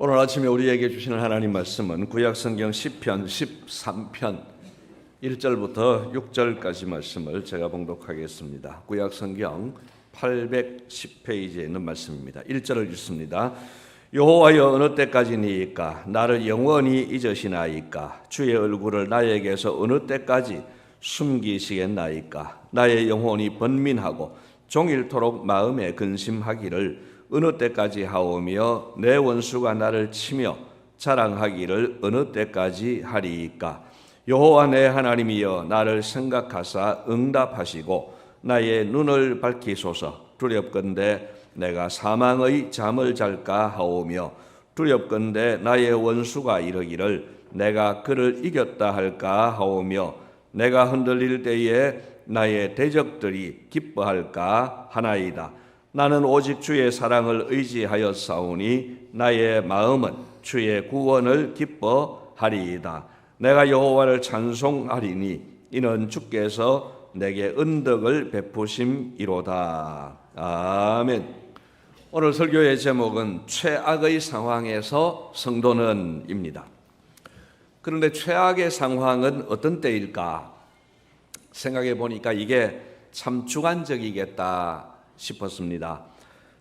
오늘 아침에 우리에게 주시는 하나님 말씀은 구약 성경 10편 13편 1절부터 6절까지 말씀을 제가 봉독하겠습니다. 구약 성경 810페이지에 있는 말씀입니다. 1절을 읽습니다. 여호와여 어느 때까지니이까 나를 영원히 잊으시나이까 주의 얼굴을 나에게서 어느 때까지 숨기시겠나이까 나의 영혼이 번민하고 종일토록 마음에 근심하기를 어느 때까지 하오며 내 원수가 나를 치며 자랑하기를 어느 때까지 하리이까 여호와 내 하나님이여 나를 생각하사 응답하시고 나의 눈을 밝히소서 두렵건대 내가 사망의 잠을 잘까 하오며 두렵건대 나의 원수가 이르기를 내가 그를 이겼다 할까 하오며 내가 흔들릴 때에 나의 대적들이 기뻐할까 하나이다. 나는 오직 주의 사랑을 의지하여 싸우니 나의 마음은 주의 구원을 기뻐하리이다. 내가 여호와를 찬송하리니 이는 주께서 내게 은덕을 베푸심이로다. 아멘. 오늘 설교의 제목은 최악의 상황에서 성도는입니다. 그런데 최악의 상황은 어떤 때일까? 생각해 보니까 이게 참 주관적이겠다 싶었습니다.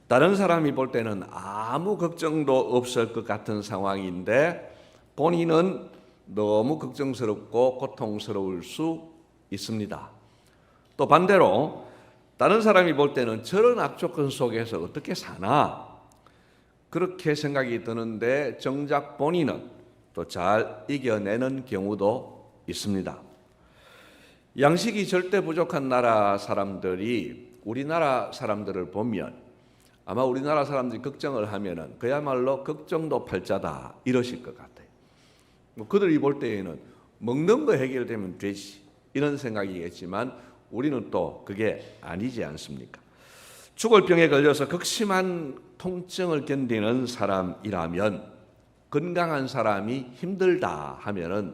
다른 사람이 볼 때는 아무 걱정도 없을 것 같은 상황인데 본인은 너무 걱정스럽고 고통스러울 수 있습니다. 또 반대로 다른 사람이 볼 때는 저런 악조건 속에서 어떻게 사나 그렇게 생각이 드는데 정작 본인은 또 잘 이겨내는 경우도 있습니다. 양식이 절대 부족한 나라 사람들이 우리나라 사람들을 보면 아마 우리나라 사람들이 걱정을 하면은 그야말로 걱정도 팔자다 이러실 것 같아요. 뭐 그들이 볼 때에는 먹는 거 해결되면 되지 이런 생각이겠지만 우리는 또 그게 아니지 않습니까? 죽을 병에 걸려서 극심한 통증을 견디는 사람이라면 건강한 사람이 힘들다 하면은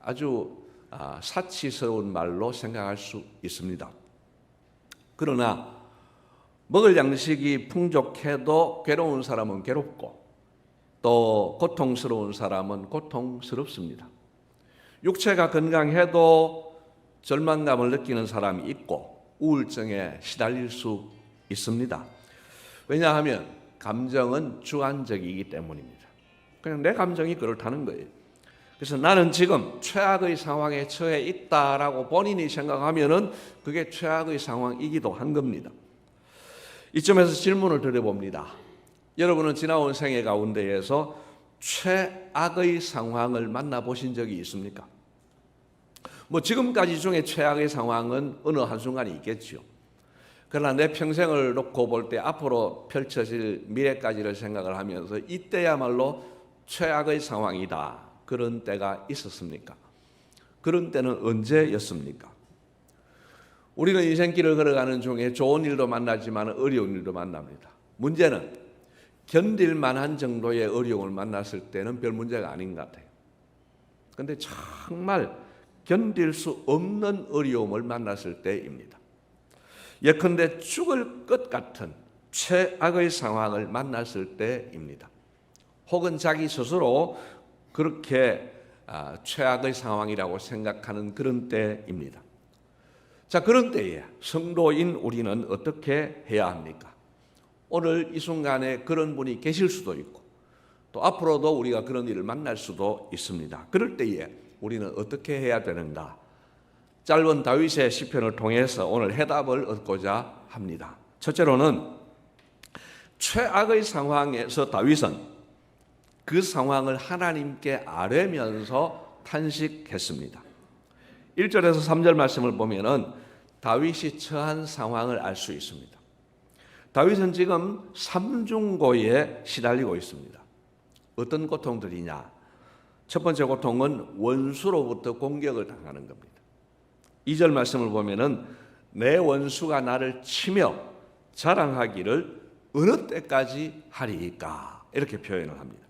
아주 아, 사치스러운 말로 생각할 수 있습니다. 그러나 먹을 양식이 풍족해도 괴로운 사람은 괴롭고 또 고통스러운 사람은 고통스럽습니다. 육체가 건강해도 절망감을 느끼는 사람이 있고 우울증에 시달릴 수 있습니다. 왜냐하면 감정은 주관적이기 때문입니다. 그냥 내 감정이 그렇다는 거예요. 그래서 나는 지금 최악의 상황에 처해 있다라고 본인이 생각하면은 그게 최악의 상황이기도 한 겁니다. 이점에서 질문을 드려봅니다. 여러분은 지나온 생애 가운데에서 최악의 상황을 만나보신 적이 있습니까? 뭐 지금까지 중에 최악의 상황은 어느 한순간이 있겠죠. 그러나 내 평생을 놓고 볼 때 앞으로 펼쳐질 미래까지를 생각을 하면서 이때야말로 최악의 상황이다. 그런 때가 있었습니까? 그런 때는 언제였습니까? 우리는 인생길을 걸어가는 중에 좋은 일도 만나지만 어려운 일도 만납니다. 문제는 견딜 만한 정도의 어려움을 만났을 때는 별 문제가 아닌 것 같아요. 근데 정말 견딜 수 없는 어려움을 만났을 때입니다. 예컨대 죽을 것 같은 최악의 상황을 만났을 때입니다. 혹은 자기 스스로 그렇게 아, 최악의 상황이라고 생각하는 그런 때입니다. 자, 그런 때에 성도인 우리는 어떻게 해야 합니까? 오늘 이 순간에 그런 분이 계실 수도 있고 또 앞으로도 우리가 그런 일을 만날 수도 있습니다. 그럴 때에 우리는 어떻게 해야 되는가? 짧은 다윗의 시편을 통해서 오늘 해답을 얻고자 합니다. 첫째로는 최악의 상황에서 다윗은 그 상황을 하나님께 아뢰면서 탄식했습니다. 1절에서 3절 말씀을 보면은 다윗이 처한 상황을 알 수 있습니다. 다윗은 지금 삼중고에 시달리고 있습니다. 어떤 고통들이냐? 첫 번째 고통은 원수로부터 공격을 당하는 겁니다. 2절 말씀을 보면은 내 원수가 나를 치며 자랑하기를 어느 때까지 하리까? 이렇게 표현을 합니다.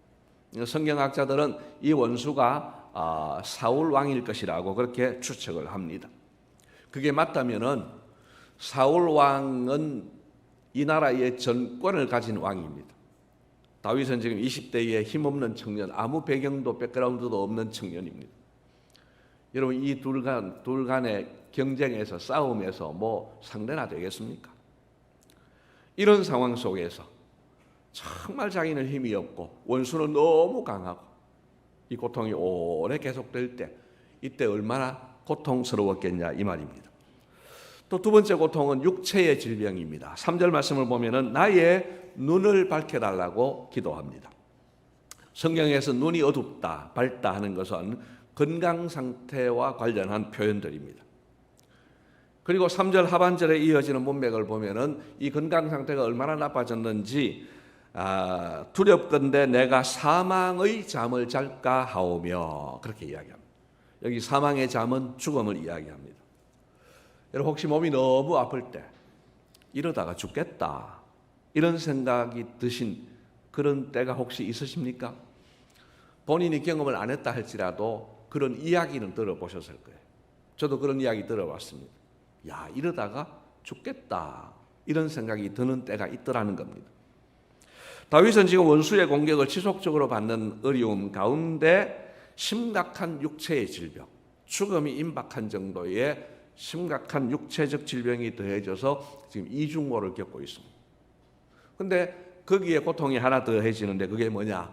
성경학자들은 이 원수가 아, 사울 왕일 것이라고 그렇게 추측을 합니다. 그게 맞다면은 사울 왕은 이 나라의 전권을 가진 왕입니다. 다윗은 지금 20대의 힘없는 청년, 아무 배경도 백그라운드도 없는 청년입니다. 여러분 이 둘간 둘 간의 경쟁에서 싸움에서 뭐 상대나 되겠습니까? 이런 상황 속에서 정말 자기는 힘이 없고 원수는 너무 강하고 이 고통이 오래 계속될 때 이때 얼마나 고통스러웠겠냐 이 말입니다. 또 두 번째 고통은 육체의 질병입니다. 3절 말씀을 보면은 나의 눈을 밝혀 달라고 기도합니다. 성경에서 눈이 어둡다, 밝다 하는 것은 건강 상태와 관련한 표현들입니다. 그리고 3절 하반절에 이어지는 문맥을 보면은 이 건강 상태가 얼마나 나빠졌는지 아, 두렵건대 내가 사망의 잠을 잘까 하오며 그렇게 이야기합니다. 여기 사망의 잠은 죽음을 이야기합니다. 여러분 혹시 몸이 너무 아플 때 이러다가 죽겠다 이런 생각이 드신 그런 때가 혹시 있으십니까? 본인이 경험을 안 했다 할지라도 그런 이야기는 들어보셨을 거예요. 저도 그런 이야기 들어봤습니다. 야 이러다가 죽겠다 이런 생각이 드는 때가 있더라는 겁니다. 다윗은 지금 원수의 공격을 지속적으로 받는 어려움 가운데 심각한 육체의 질병, 죽음이 임박한 정도의 심각한 육체적 질병이 더해져서 지금 이중고를 겪고 있습니다. 근데 거기에 고통이 하나 더해지는데 그게 뭐냐?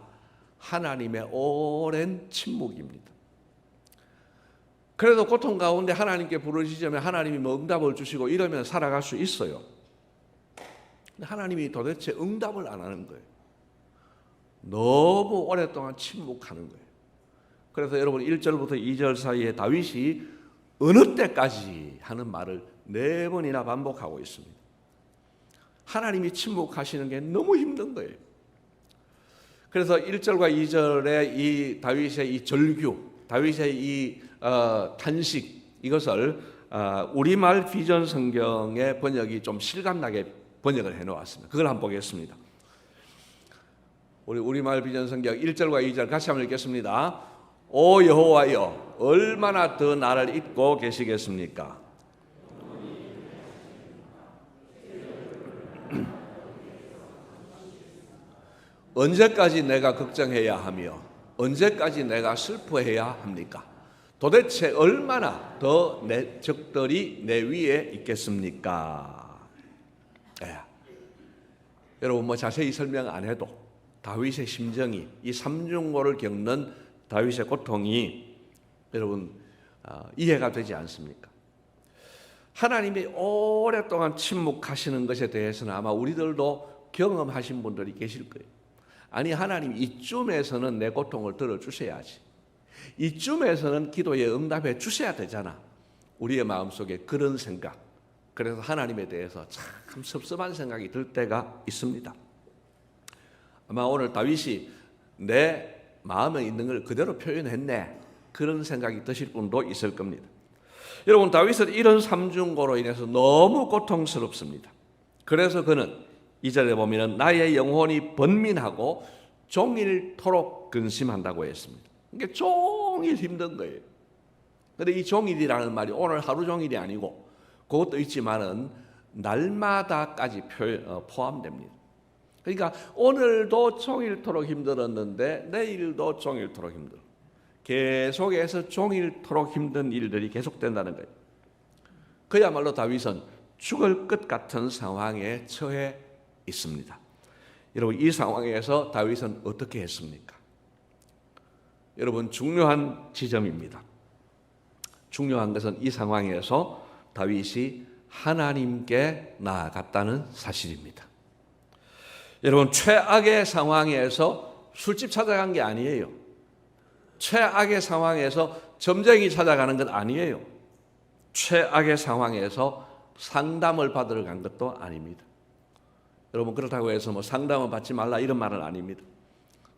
하나님의 오랜 침묵입니다. 그래도 고통 가운데 하나님께 부르시자면 하나님이 뭐 응답을 주시고 이러면 살아갈 수 있어요. 하나님이 도대체 응답을 안 하는 거예요. 너무 오랫동안 침묵하는 거예요. 그래서 여러분 1절부터 2절 사이에 다윗이 어느 때까지 하는 말을 네 번이나 반복하고 있습니다. 하나님이 침묵하시는 게 너무 힘든 거예요. 그래서 1절과 2절의 이 다윗의 이 절규, 다윗의 이 어, 탄식 이것을 어, 우리말 비전 성경의 번역이 좀 실감나게 번역을 해 놓았습니다. 그걸 한번 보겠습니다. 우리 우리말 비전 성경 1절과 2절 같이 한번 읽겠습니다. 오 여호와여 얼마나 더 나를 잊고 계시겠습니까? 언제까지 내가 걱정해야 하며 언제까지 내가 슬퍼해야 합니까? 도대체 얼마나 더 내 적들이 내 위에 있겠습니까? 예. 여러분 뭐 자세히 설명 안 해도 다윗의 심정이 이 삼중고를 겪는 다윗의 고통이 여러분 어, 이해가 되지 않습니까? 하나님이 오랫동안 침묵하시는 것에 대해서는 아마 우리들도 경험하신 분들이 계실 거예요. 아니 하나님 이쯤에서는 내 고통을 들어주셔야지. 이쯤에서는 기도에 응답해 주셔야 되잖아. 우리의 마음속에 그런 생각. 그래서 하나님에 대해서 참 섭섭한 생각이 들 때가 있습니다. 아마 오늘 다윗이 내 마음에 있는 걸 그대로 표현했네. 그런 생각이 드실 분도 있을 겁니다. 여러분 다윗은 이런 삼중고로 인해서 너무 고통스럽습니다. 그래서 그는 이 절에 보면은 나의 영혼이 번민하고 종일토록 근심한다고 했습니다. 이게 종일 힘든 거예요. 근데 이 종일이라는 말이 오늘 하루 종일이 아니고 그것도 있지만은 날마다까지 어, 포함됩니다. 그러니까 오늘도 종일토록 힘들었는데 내일도 종일토록 힘들어. 계속해서 종일토록 힘든 일들이 계속된다는 거예요. 그야말로 다윗은 죽을 것 같은 상황에 처해 있습니다. 여러분 이 상황에서 다윗은 어떻게 했습니까? 여러분 중요한 지점입니다. 중요한 것은 이 상황에서 다윗이 하나님께 나아갔다는 사실입니다. 여러분 최악의 상황에서 술집 찾아간 게 아니에요. 최악의 상황에서 점쟁이 찾아가는 것 아니에요. 최악의 상황에서 상담을 받으러 간 것도 아닙니다. 여러분 그렇다고 해서 뭐 상담을 받지 말라 이런 말은 아닙니다.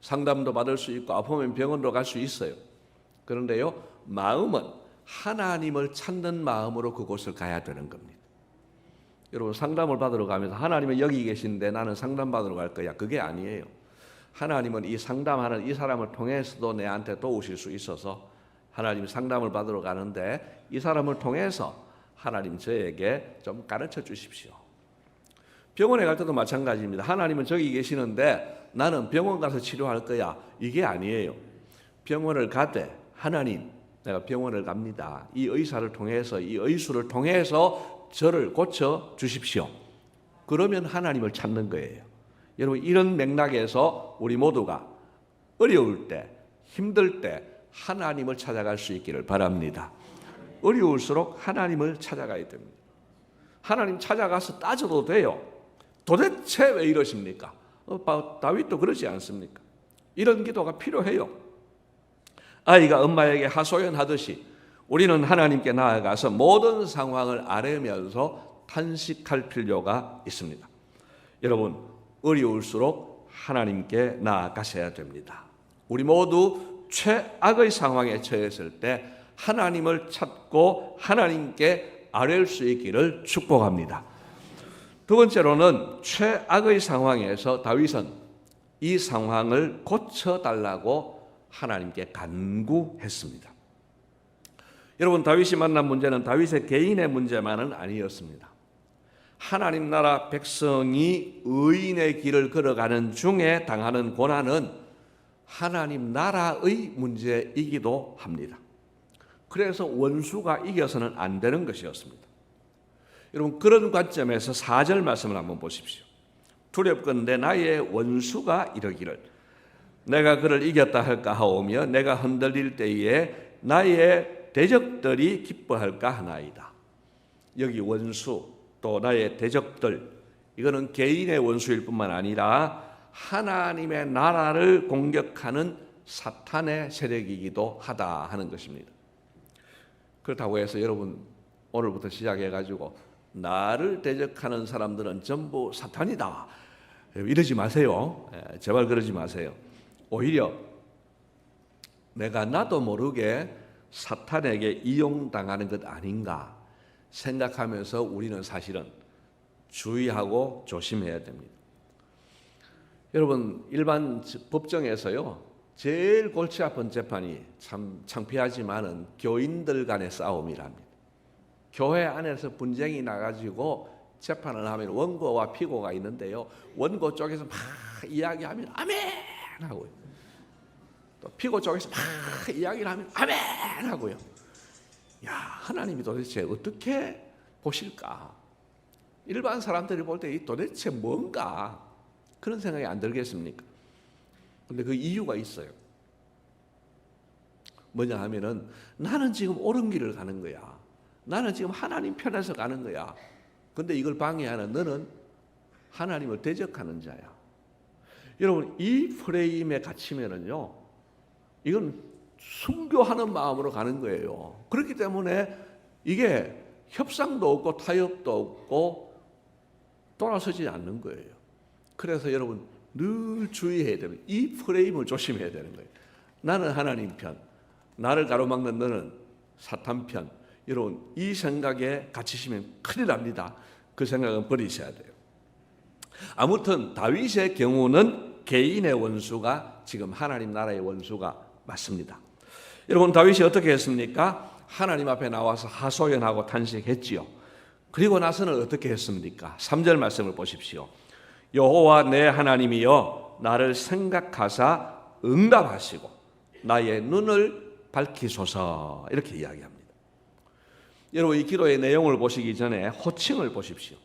상담도 받을 수 있고 아프면 병원도 갈 수 있어요. 그런데요 마음은 하나님을 찾는 마음으로 그곳을 가야 되는 겁니다. 여러분 상담을 받으러 가면서 하나님은 여기 계신데 나는 상담 받으러 갈 거야. 그게 아니에요. 하나님은 이 상담하는 이 사람을 통해서도 내한테 도우실 수 있어서 하나님 상담을 받으러 가는데 이 사람을 통해서 하나님 저에게 좀 가르쳐 주십시오. 병원에 갈 때도 마찬가지입니다. 하나님은 저기 계시는데 나는 병원 가서 치료할 거야. 이게 아니에요. 병원을 가되 하나님 내가 병원을 갑니다. 이 의사를 통해서 이 의수를 통해서 저를 고쳐 주십시오. 그러면 하나님을 찾는 거예요. 여러분 이런 맥락에서 우리 모두가 어려울 때, 힘들 때 하나님을 찾아갈 수 있기를 바랍니다. 어려울수록 하나님을 찾아가야 됩니다. 하나님 찾아가서 따져도 돼요. 도대체 왜 이러십니까? 어, 다윗도 그러지 않습니까? 이런 기도가 필요해요. 아이가 엄마에게 하소연하듯이 우리는 하나님께 나아가서 모든 상황을 아뢰면서 탄식할 필요가 있습니다. 여러분, 어려울수록 하나님께 나아가셔야 됩니다. 우리 모두 최악의 상황에 처했을 때 하나님을 찾고 하나님께 아뢰일 수 있기를 축복합니다. 두 번째로는 최악의 상황에서 다윗은 이 상황을 고쳐달라고 하나님께 간구했습니다. 여러분 다윗이 만난 문제는 다윗의 개인의 문제만은 아니었습니다. 하나님 나라 백성이 의인의 길을 걸어가는 중에 당하는 고난은 하나님 나라의 문제이기도 합니다. 그래서 원수가 이겨서는 안 되는 것이었습니다. 여러분 그런 관점에서 4절 말씀을 한번 보십시오. 두렵건대 나의 원수가 이러기를 내가 그를 이겼다 할까 하오며 내가 흔들릴 때에 나의 대적들이 기뻐할까 하나이다. 여기 원수 또 나의 대적들 이거는 개인의 원수일 뿐만 아니라 하나님의 나라를 공격하는 사탄의 세력이기도 하다 하는 것입니다. 그렇다고 해서 여러분 오늘부터 시작해 가지고 나를 대적하는 사람들은 전부 사탄이다. 이러지 마세요. 예, 제발 그러지 마세요. 오히려 내가 나도 모르게 사탄에게 이용당하는 것 아닌가 생각하면서 우리는 사실은 주의하고 조심해야 됩니다. 여러분 일반 법정에서요 제일 골치 아픈 재판이 참 창피하지만은 교인들 간의 싸움이랍니다. 교회 안에서 분쟁이 나가지고 재판을 하면 원고와 피고가 있는데요. 원고 쪽에서 막 이야기하면 아멘 하고요. 또 피고 쪽에서 막 이야기를 하면 아멘 하고요. 야 하나님이 도대체 어떻게 보실까? 일반 사람들이 볼때 도대체 뭔가 그런 생각이 안 들겠습니까? 근데 그 이유가 있어요. 뭐냐 하면은 나는 지금 옳은 길을 가는 거야. 나는 지금 하나님 편에서 가는 거야. 근데 이걸 방해하는 너는 하나님을 대적하는 자야. 여러분 이 프레임에 갇히면은요. 이건 순교하는 마음으로 가는 거예요. 그렇기 때문에 이게 협상도 없고 타협도 없고 돌아서지 않는 거예요. 그래서 여러분 늘 주의해야 됩니다. 이 프레임을 조심해야 되는 거예요. 나는 하나님 편, 나를 가로막는 너는 사탄 편. 여러분 이 생각에 갇히시면 큰일 납니다. 그 생각은 버리셔야 돼요. 아무튼 다윗의 경우는 개인의 원수가 지금 하나님 나라의 원수가 맞습니다. 여러분 다윗이 어떻게 했습니까? 하나님 앞에 나와서 하소연하고 탄식했지요. 그리고 나서는 어떻게 했습니까? 3절 말씀을 보십시오. 여호와 내 하나님이여 나를 생각하사 응답하시고 나의 눈을 밝히소서 이렇게 이야기합니다. 여러분 이 기도의 내용을 보시기 전에 호칭을 보십시오.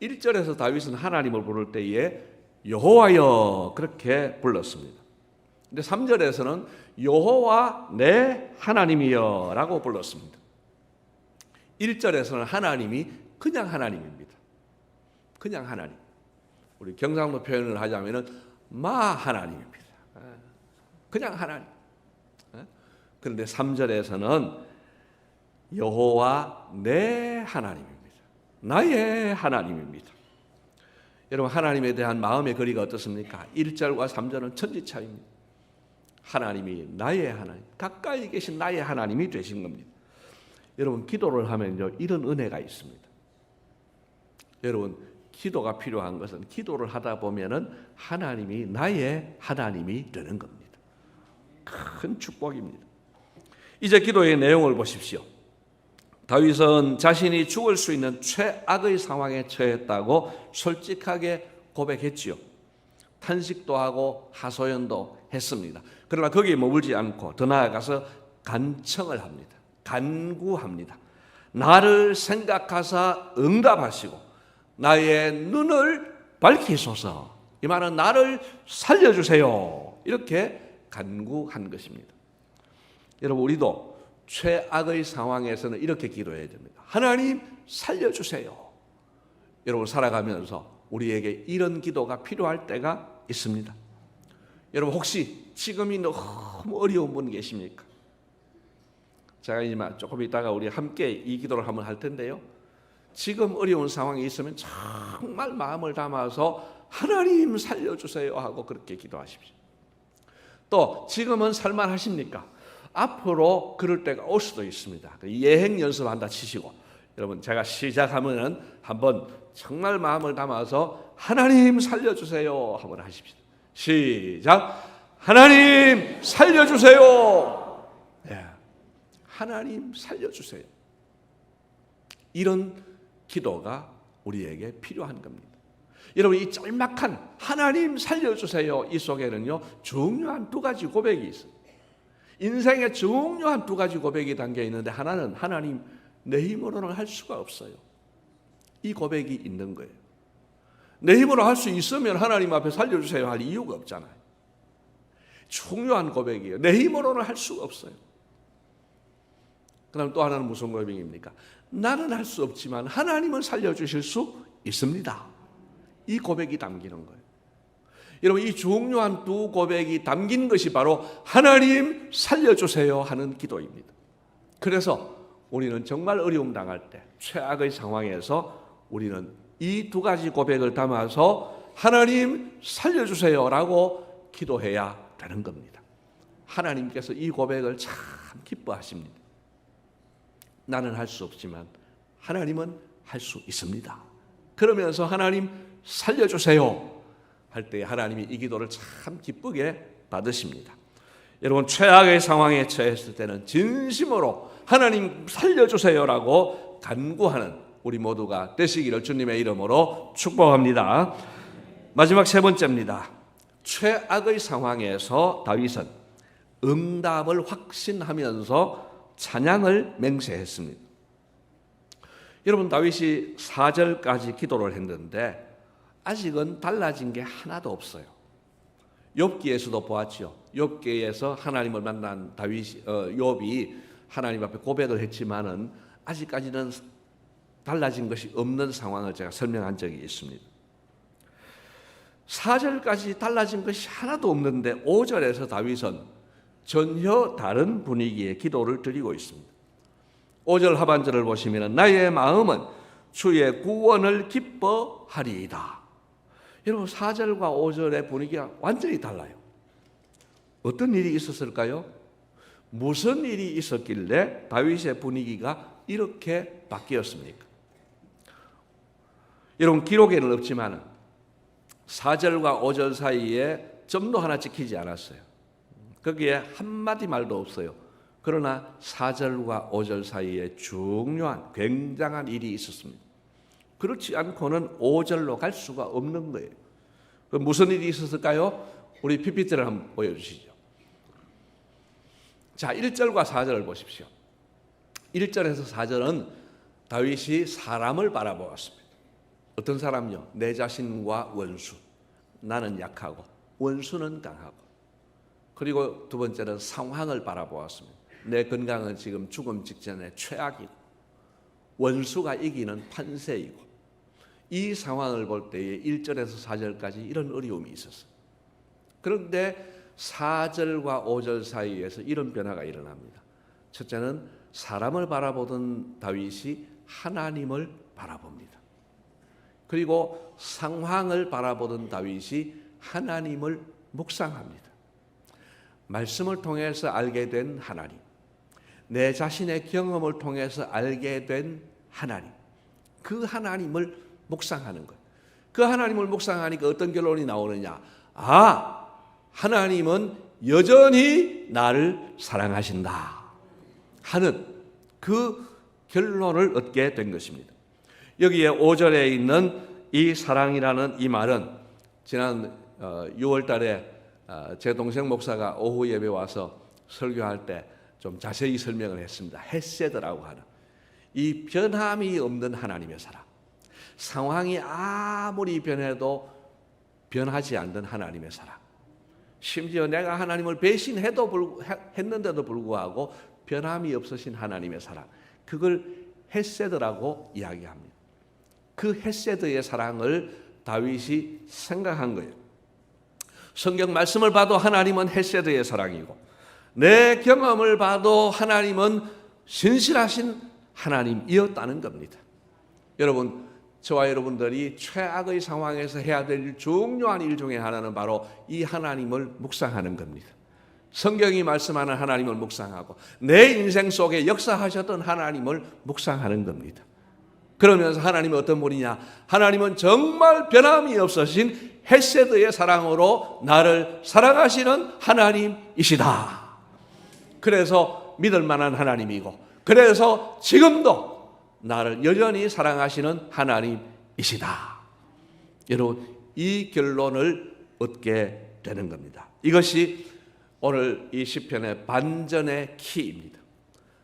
1절에서 다윗은 하나님을 부를 때에 여호와여 그렇게 불렀습니다. 근데 3절에서는 여호와 내 하나님이여라고 불렀습니다. 1절에서는 하나님이 그냥 하나님입니다. 그냥 하나님. 우리 경상도 표현을 하자면은 마 하나님입니다. 그냥 하나님. 그런데 3절에서는 여호와 내 하나님입니다. 나의 하나님입니다. 여러분 하나님에 대한 마음의 거리가 어떻습니까? 1절과 3절은 천지 차입니다. 하나님이 나의 하나님, 가까이 계신 나의 하나님이 되신 겁니다. 여러분 기도를 하면요 이런 은혜가 있습니다. 여러분 기도가 필요한 것은 기도를 하다 보면은 하나님이 나의 하나님이 되는 겁니다. 큰 축복입니다. 이제 기도의 내용을 보십시오. 다윗은 자신이 죽을 수 있는 최악의 상황에 처했다고 솔직하게 고백했지요. 탄식도 하고 하소연도 했습니다. 그러나 거기에 머물지 않고 더 나아가서 간청을 합니다. 간구합니다. 나를 생각하사 응답하시고 나의 눈을 밝히소서. 이 말은 나를 살려주세요. 이렇게 간구한 것입니다. 여러분 우리도 최악의 상황에서는 이렇게 기도해야 됩니다. 하나님 살려주세요. 여러분 살아가면서 우리에게 이런 기도가 필요할 때가 있습니다. 여러분 혹시 지금이 너무 어려운 분 계십니까? 제가 이제 조금 있다가 우리 함께 이 기도를 한번 할 텐데요. 지금 어려운 상황이 있으면 정말 마음을 담아서 하나님 살려주세요 하고 그렇게 기도하십시오. 또 지금은 살만하십니까? 앞으로 그럴 때가 올 수도 있습니다. 그 예행 연습한다 치시고 여러분 제가 시작하면은 한번 정말 마음을 담아서 하나님 살려주세요 한번 하십시오. 시작. 하나님 살려주세요. 네. 하나님 살려주세요. 이런 기도가 우리에게 필요한 겁니다. 여러분 이 짤막한 하나님 살려주세요 이 속에는요 중요한 두 가지 고백이 있어요. 인생에 중요한 두 가지 고백이 담겨 있는데 하나는 하나님 내 힘으로는 할 수가 없어요. 이 고백이 있는 거예요. 내 힘으로 할 수 있으면 하나님 앞에 살려주세요 할 이유가 없잖아요. 중요한 고백이에요. 내 힘으로는 할 수가 없어요. 그 다음 또 하나는 무슨 고백입니까? 나는 할 수 없지만 하나님은 살려주실 수 있습니다. 이 고백이 담기는 거예요. 여러분 이 중요한 두 고백이 담긴 것이 바로 하나님 살려주세요 하는 기도입니다. 그래서 우리는 정말 어려움 당할 때 최악의 상황에서 우리는 이 두 가지 고백을 담아서 하나님 살려주세요 라고 기도해야 되는 겁니다. 하나님께서 이 고백을 참 기뻐하십니다. 나는 할 수 없지만 하나님은 할 수 있습니다. 그러면서 하나님 살려주세요 할 때 하나님이 이 기도를 참 기쁘게 받으십니다. 여러분 최악의 상황에 처했을 때는 진심으로 하나님 살려주세요라고 간구하는 우리 모두가 되시기를 주님의 이름으로 축복합니다. 마지막 세 번째입니다. 최악의 상황에서 다윗은 응답을 확신하면서 찬양을 맹세했습니다. 여러분 다윗이 4절까지 기도를 했는데 아직은 달라진 게 하나도 없어요. 욥기에서도 보았죠. 욥기에서 하나님을 만난 다윗 어, 욥이 하나님 앞에 고백을 했지만은 아직까지는 달라진 것이 없는 상황을 제가 설명한 적이 있습니다. 4절까지 달라진 것이 하나도 없는데 5절에서 다윗은 전혀 다른 분위기의 기도를 드리고 있습니다. 5절 하반절을 보시면 나의 마음은 주의 구원을 기뻐하리이다. 여러분 4절과 5절의 분위기가 완전히 달라요. 어떤 일이 있었을까요? 무슨 일이 있었길래 다윗의 분위기가 이렇게 바뀌었습니까? 여러분 기록에는 없지만 4절과 5절 사이에 점도 하나 찍히지 않았어요. 거기에 한마디 말도 없어요. 그러나 4절과 5절 사이에 중요한 굉장한 일이 있었습니다. 그렇지 않고는 5절로 갈 수가 없는 거예요. 그 무슨 일이 있었을까요? 우리 PPT를 한번 보여주시죠. 자, 1절과 4절을 보십시오. 1절에서 4절은 다윗이 사람을 바라보았습니다. 어떤 사람요? 내 자신과 원수. 나는 약하고 원수는 강하고. 그리고 두 번째는 상황을 바라보았습니다. 내 건강은 지금 죽음 직전에 최악이고 원수가 이기는 판세이고 이 상황을 볼 때에 1절에서 4절까지 이런 어려움이 있었어요. 그런데 4절과 5절 사이에서 이런 변화가 일어납니다. 첫째는 사람을 바라보던 다윗이 하나님을 바라봅니다. 그리고 상황을 바라보던 다윗이 하나님을 묵상합니다. 말씀을 통해서 알게 된 하나님, 내 자신의 경험을 통해서 알게 된 하나님, 그 하나님을 묵상하는 것. 그 하나님을 묵상하니까 어떤 결론이 나오느냐? 아, 하나님은 여전히 나를 사랑하신다. 하는 그 결론을 얻게 된 것입니다. 여기에 5절에 있는 이 사랑이라는 이 말은 지난 어, 6월 달에 어, 제 동생 목사가 오후 예배 와서 설교할 때 좀 자세히 설명을 했습니다. 헤세드라고 하는 이 변함이 없는 하나님의 사랑. 상황이 아무리 변해도 변하지 않는 하나님의 사랑. 심지어 내가 하나님을 배신해도 불, 했는데도 불구하고 변함이 없으신 하나님의 사랑. 그걸 헤세드라고 이야기합니다. 그 헤세드의 사랑을 다윗이 생각한 거예요. 성경 말씀을 봐도 하나님은 헤세드의 사랑이고 내 경험을 봐도 하나님은 신실하신 하나님이었다는 겁니다. 여러분, 저와 여러분들이 최악의 상황에서 해야 될 중요한 일 중에 하나는 바로 이 하나님을 묵상하는 겁니다. 성경이 말씀하는 하나님을 묵상하고 내 인생 속에 역사하셨던 하나님을 묵상하는 겁니다. 그러면서 하나님은 어떤 분이냐? 하나님은 정말 변함이 없으신 헤세드의 사랑으로 나를 사랑하시는 하나님이시다. 그래서 믿을 만한 하나님이고 그래서 지금도 나를 여전히 사랑하시는 하나님이시다. 여러분 이 결론을 얻게 되는 겁니다. 이것이 오늘 이 시편의 반전의 키입니다.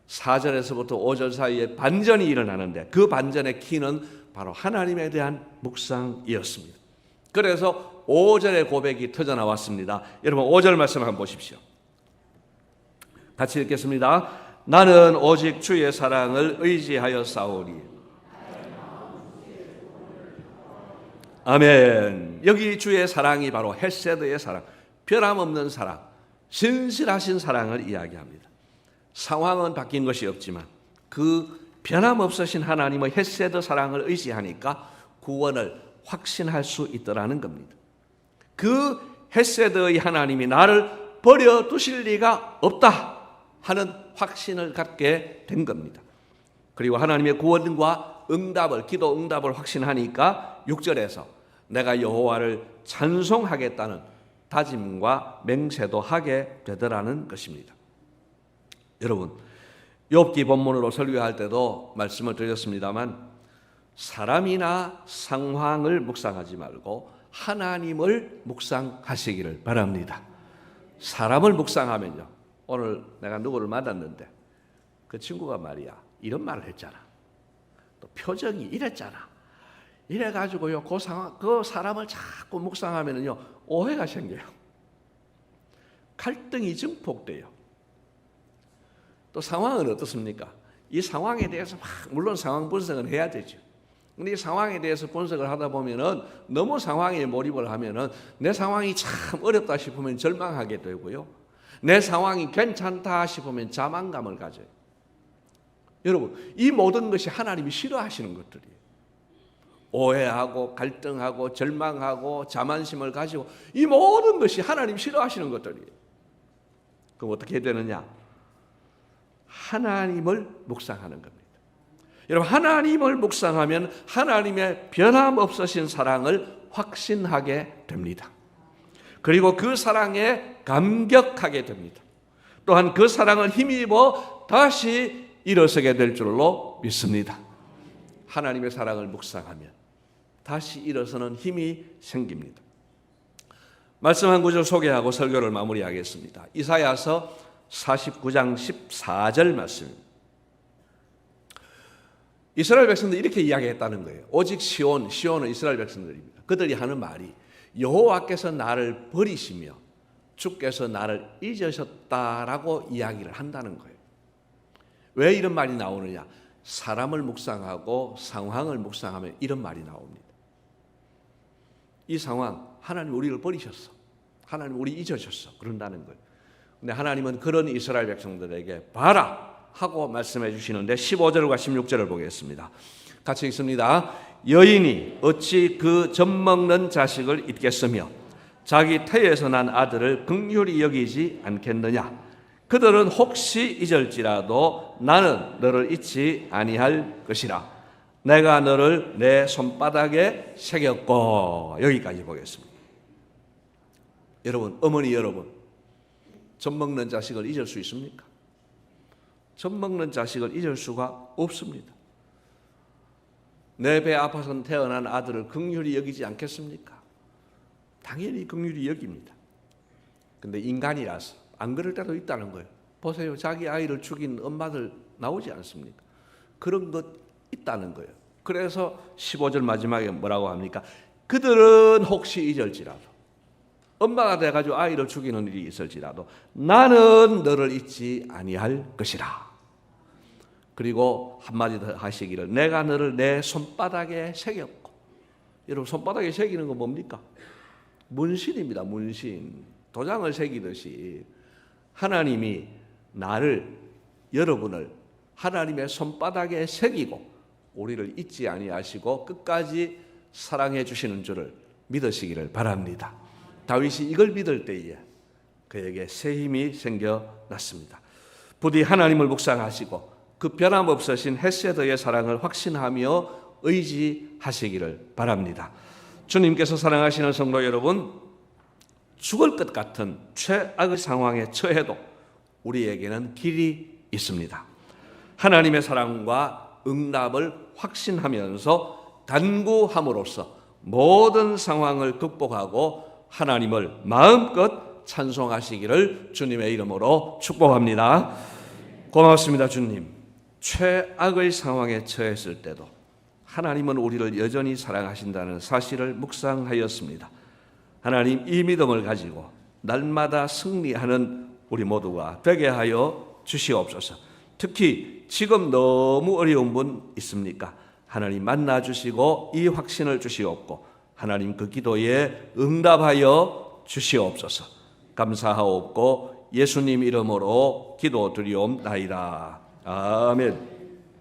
4절에서부터 5절 사이에 반전이 일어나는데 그 반전의 키는 바로 하나님에 대한 묵상이었습니다. 그래서 5절의 고백이 터져 나왔습니다. 여러분 5절 말씀 한번 보십시오. 같이 읽겠습니다. 나는 오직 주의 사랑을 의지하여 싸우리. 아멘. 여기 주의 사랑이 바로 헤세드의 사랑, 변함없는 사랑, 신실하신 사랑을 이야기합니다. 상황은 바뀐 것이 없지만 그 변함없으신 하나님의 헤세드 사랑을 의지하니까 구원을 확신할 수 있더라는 겁니다. 그 헤세드의 하나님이 나를 버려 두실 리가 없다 하는 확신을 갖게 된 겁니다. 그리고 하나님의 구원과 응답을 기도 응답을 확신하니까 6절에서 내가 여호와를 찬송하겠다는 다짐과 맹세도 하게 되더라는 것입니다. 여러분, 욥기 본문으로 설교할 때도 말씀을 드렸습니다만 사람이나 상황을 묵상하지 말고 하나님을 묵상하시기를 바랍니다. 사람을 묵상하면요. 오늘 내가 누구를 만났는데 그 친구가 말이야 이런 말을 했잖아. 또 표정이 이랬잖아. 이래 가지고요 그 상황 그 사람을 자꾸 묵상하면은요 오해가 생겨요. 갈등이 증폭돼요. 또 상황은 어떻습니까? 이 상황에 대해서 막 물론 상황 분석은 해야 되죠. 근데 이 상황에 대해서 분석을 하다 보면은 너무 상황에 몰입을 하면은 내 상황이 참 어렵다 싶으면 절망하게 되고요. 내 상황이 괜찮다 싶으면 자만감을 가져요. 여러분, 이 모든 것이 하나님이 싫어하시는 것들이에요. 오해하고 갈등하고 절망하고 자만심을 가지고 이 모든 것이 하나님 싫어하시는 것들이에요. 그럼 어떻게 되느냐? 하나님을 묵상하는 겁니다. 여러분, 하나님을 묵상하면 하나님의 변함없으신 사랑을 확신하게 됩니다. 그리고 그 사랑에 감격하게 됩니다. 또한 그 사랑을 힘입어 다시 일어서게 될 줄로 믿습니다. 하나님의 사랑을 묵상하면 다시 일어서는 힘이 생깁니다. 말씀 한 구절 소개하고 설교를 마무리하겠습니다. 이사야서 49장 14절 말씀입니다. 이스라엘 백성들이 이렇게 이야기했다는 거예요. 오직 시온, 시온은 이스라엘 백성들입니다. 그들이 하는 말이 여호와께서 나를 버리시며 주께서 나를 잊으셨다라고 이야기를 한다는 거예요. 왜 이런 말이 나오느냐? 사람을 묵상하고 상황을 묵상하면 이런 말이 나옵니다. 이 상황 하나님 우리를 버리셨어. 하나님 우리 잊으셨어. 그런다는 거예요. 근데 하나님은 그런 이스라엘 백성들에게 봐라 하고 말씀해 주시는데 15절과 16절을 보겠습니다. 같이 읽습니다. 여인이 어찌 그 젖먹는 자식을 잊겠으며 자기 태에서 난 아들을 극률히 여기지 않겠느냐? 그들은 혹시 잊을지라도 나는 너를 잊지 아니할 것이라. 내가 너를 내 손바닥에 새겼고 여기까지 보겠습니다. 여러분, 어머니 여러분, 젖 먹는 자식을 잊을 수 있습니까? 젖 먹는 자식을 잊을 수가 없습니다. 내 배 아파서 태어난 아들을 극률히 여기지 않겠습니까? 당연히 긍휼히 여깁니다. 근데 인간이라서 안 그럴 때도 있다는 거예요. 보세요. 자기 아이를 죽인 엄마들 나오지 않습니까? 그런 것 있다는 거예요. 그래서 15절 마지막에 뭐라고 합니까? 그들은 혹시 잊을지라도 엄마가 돼 가지고 아이를 죽이는 일이 있을지라도 나는 너를 잊지 아니할 것이라. 그리고 한마디 더 하시기를 내가 너를 내 손바닥에 새겼고 여러분 손바닥에 새기는 건 뭡니까? 문신입니다. 문신. 도장을 새기듯이 하나님이 나를 여러분을 하나님의 손바닥에 새기고 우리를 잊지 아니하시고 끝까지 사랑해 주시는 줄을 믿으시기를 바랍니다. 다윗이 이걸 믿을 때에 그에게 새 힘이 생겨났습니다. 부디 하나님을 묵상하시고 그 변함없으신 헤세드의 사랑을 확신하며 의지하시기를 바랍니다. 주님께서 사랑하시는 성도 여러분, 죽을 것 같은 최악의 상황에 처해도 우리에게는 길이 있습니다. 하나님의 사랑과 응답을 확신하면서 간구함으로써 모든 상황을 극복하고 하나님을 마음껏 찬송하시기를 주님의 이름으로 축복합니다. 고맙습니다, 주님. 최악의 상황에 처했을 때도 하나님은 우리를 여전히 사랑하신다는 사실을 묵상하였습니다. 하나님 이 믿음을 가지고 날마다 승리하는 우리 모두가 되게 하여 주시옵소서. 특히 지금 너무 어려운 분 있습니까? 하나님 만나 주시고 이 확신을 주시옵고 하나님 그 기도에 응답하여 주시옵소서. 감사하옵고 예수님 이름으로 기도 드리옵나이다. 아멘.